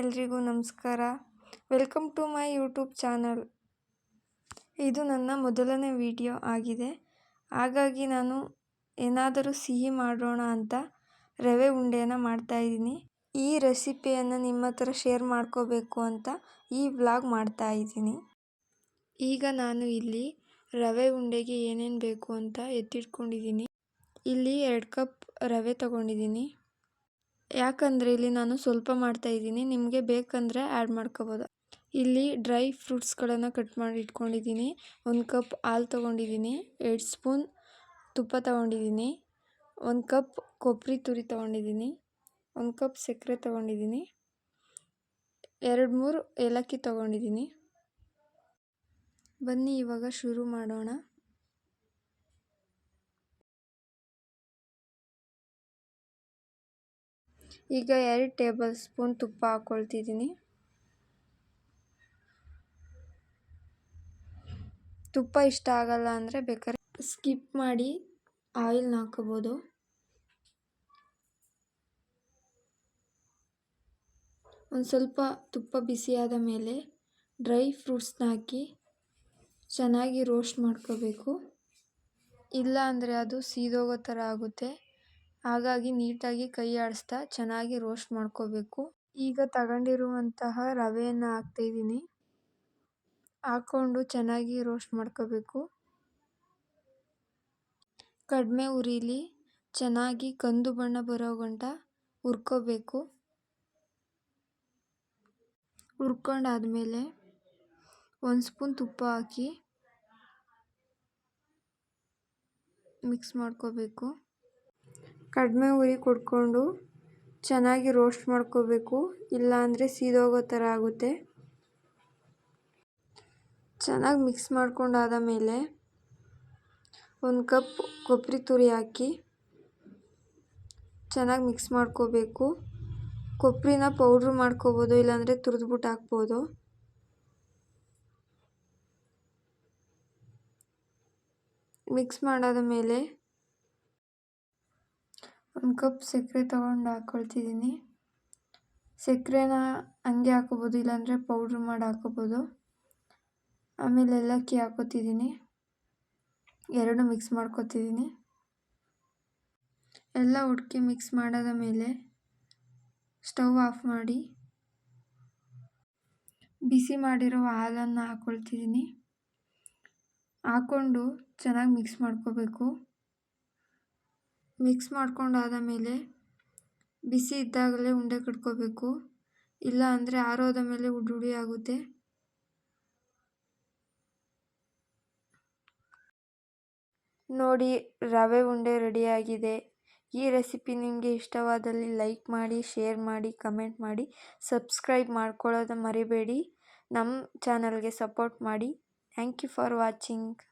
ಎಲ್ರಿಗೂ ನಮಸ್ಕಾರ. Welcome to my YouTube channel. ಇದು ನನ್ನ ಮೊದಲನೇ ವಿಡಿಯೋ ಆಗಿದೆ. ಹಾಗಾಗಿ ನಾನು ಏನಾದರೂ ಸಿಹಿ ಮಾಡೋಣ ಅಂತ ರವೆ ಉಂಡೆಯನ್ನು ಮಾಡ್ತಾಯಿದ್ದೀನಿ ಈ ರೆಸಿಪಿಯನ್ನು ನಿಮ್ಮ ಹತ್ರ ಶೇರ್ ಮಾಡ್ಕೋಬೇಕು ಅಂತ ಈ ವ್ಲಾಗ್ ಮಾಡ್ತಾಯಿದ್ದೀನಿ ಈಗ ನಾನು ಇಲ್ಲಿ ರವೆ ಉಂಡೆಗೆ ಏನೇನು ಬೇಕು ಅಂತ ಎತ್ತಿಟ್ಕೊಂಡಿದ್ದೀನಿ. ಇಲ್ಲಿ ಎರಡು ಕಪ್ ರವೆ ತಗೊಂಡಿದ್ದೀನಿ. ಯಾಕಂದರೆ ಇಲ್ಲಿ ನಾನು ಸ್ವಲ್ಪ ಮಾಡ್ತಾಯಿದ್ದೀನಿ ನಿಮಗೆ ಬೇಕಂದರೆ ಆ್ಯಡ್ ಮಾಡ್ಕೋಬೋದು. ಇಲ್ಲಿ ಡ್ರೈ ಫ್ರೂಟ್ಸ್ಗಳನ್ನು ಕಟ್ ಮಾಡಿ ಇಟ್ಕೊಂಡಿದ್ದೀನಿ. ಒಂದು ಕಪ್ ಹಾಲು ತೊಗೊಂಡಿದ್ದೀನಿ. ಎರಡು ಸ್ಪೂನ್ ತುಪ್ಪ ತೊಗೊಂಡಿದ್ದೀನಿ. ಒಂದು ಕಪ್ ಕೊಬ್ಬರಿ ತುರಿ ತೊಗೊಂಡಿದ್ದೀನಿ. ಒಂದು ಕಪ್ ಸಕ್ಕರೆ ತೊಗೊಂಡಿದ್ದೀನಿ. ಎರಡು ಮೂರು ಏಲಕ್ಕಿ ತೊಗೊಂಡಿದ್ದೀನಿ. ಬನ್ನಿ ಇವಾಗ ಶುರು ಮಾಡೋಣ. ಈಗ ಎರಡು ಟೇಬಲ್ ಸ್ಪೂನ್ ತುಪ್ಪ ಹಾಕ್ಕೊಳ್ತಿದ್ದೀನಿ ತುಪ್ಪ ಇಷ್ಟ ಆಗಲ್ಲ ಅಂದರೆ ಬೇಕಾದ್ರೆ ಸ್ಕಿಪ್ ಮಾಡಿ ಆಯಿಲ್ನ ಹಾಕೋಬೋದು. ಒಂದು ಸ್ವಲ್ಪ ತುಪ್ಪ ಬಿಸಿಯಾದ ಮೇಲೆ ಡ್ರೈ ಫ್ರೂಟ್ಸ್ನ ಹಾಕಿ ಚೆನ್ನಾಗಿ ರೋಸ್ಟ್ ಮಾಡ್ಕೋಬೇಕು. ಇಲ್ಲ ಅಂದರೆ ಅದು ಸೀದೋಗೋ ಥರ ಆಗುತ್ತೆ. ಹಾಗಾಗಿ ನೀಟಾಗಿ ಕೈ ಆಡಿಸ್ತಾ ಚೆನ್ನಾಗಿ ರೋಸ್ಟ್ ಮಾಡ್ಕೋಬೇಕು. ಈಗ ತಗೊಂಡಿರುವಂತಹ ರವೆಯನ್ನು ಹಾಕ್ತಾಯಿದ್ದೀನಿ ಹಾಕ್ಕೊಂಡು ಚೆನ್ನಾಗಿ ರೋಸ್ಟ್ ಮಾಡ್ಕೋಬೇಕು. ಕಡಿಮೆ ಉರಿಲಿ ಚೆನ್ನಾಗಿ ಕಂದು ಬಣ್ಣ ಬರೋ ಗಂಟ ಹುರ್ಕೋಬೇಕು. ಹುರ್ಕೊಂಡಾದ್ಮೇಲೆ ಒಂದು ಸ್ಪೂನ್ ತುಪ್ಪ ಹಾಕಿ ಮಿಕ್ಸ್ ಮಾಡ್ಕೋಬೇಕು. ಕಡಿಮೆ ಉರಿ ಕೊಡ್ಕೊಂಡು ಚೆನ್ನಾಗಿ ರೋಸ್ಟ್ ಮಾಡ್ಕೋಬೇಕು, ಇಲ್ಲಾಂದರೆ ಸೀದೋಗೋ ಥರ ಆಗುತ್ತೆ. ಚೆನ್ನಾಗಿ ಮಿಕ್ಸ್ ಮಾಡ್ಕೊಂಡಾದ ಮೇಲೆ ಒಂದು ಕಪ್ ಕೊಬ್ಬರಿ ತುರಿ ಹಾಕಿ ಚೆನ್ನಾಗಿ ಮಿಕ್ಸ್ ಮಾಡ್ಕೋಬೇಕು. ಕೊಬ್ಬರಿನ ಪೌಡ್ರ್ ಮಾಡ್ಕೋಬೋದು, ಇಲ್ಲಾಂದರೆ ತುರಿದ್ಬಿಟ್ಟು ಹಾಕ್ಬೋದು. ಮಿಕ್ಸ್ ಮಾಡಾದ ಮೇಲೆ ಒಂದು ಕಪ್ ಸಕ್ಕರೆ ತೊಗೊಂಡು ಹಾಕ್ಕೊಳ್ತಿದ್ದೀನಿ ಸಕ್ಕರೆನ ಹಂಗೆ ಹಾಕೋಬೋದು, ಇಲ್ಲಾಂದರೆ ಪೌಡ್ರ್ ಮಾಡಿ ಹಾಕೋಬೋದು. ಆಮೇಲೆ ಏಲಕ್ಕಿ ಹಾಕೋತಿದ್ದೀನಿ. ಎರಡು ಮಿಕ್ಸ್ ಮಾಡ್ಕೊತಿದ್ದೀನಿ. ಎಲ್ಲ ಒಟ್ಟಿಗೆ ಮಿಕ್ಸ್ ಮಾಡಾದ ಮೇಲೆ ಸ್ಟವ್ ಆಫ್ ಮಾಡಿ ಬಿಸಿ ಮಾಡಿರೋ ಹಾಲನ್ನು ಹಾಕ್ಕೊಳ್ತಿದ್ದೀನಿ ಹಾಕ್ಕೊಂಡು ಚೆನ್ನಾಗಿ ಮಿಕ್ಸ್ ಮಾಡ್ಕೋಬೇಕು. ಮಿಕ್ಸ್ ಮಾಡ್ಕೊಂಡಾದ ಮೇಲೆ ಬಿಸಿ ಇದ್ದಾಗಲೇ ಉಂಡೆ ಕಟ್ಕೋಬೇಕು. ಇಲ್ಲ ಅಂದರೆ ಆರೋದ ಮೇಲೆ ಉಡುಡಿ ಆಗುತ್ತೆ. ನೋಡಿ, ರವೆ ಉಂಡೆ ರೆಡಿಯಾಗಿದೆ. ಈ ರೆಸಿಪಿ ನಿಮಗೆ ಇಷ್ಟವಾದಲ್ಲಿ ಲೈಕ್ ಮಾಡಿ, ಶೇರ್ ಮಾಡಿ, ಕಮೆಂಟ್ ಮಾಡಿ, ಸಬ್ಸ್ಕ್ರೈಬ್ ಮಾಡ್ಕೊಳ್ಳೋದು ಮರಿಬೇಡಿ. ನಮ್ಮ ಚಾನಲ್ಗೆ ಸಪೋರ್ಟ್ ಮಾಡಿ. Thank you for watching.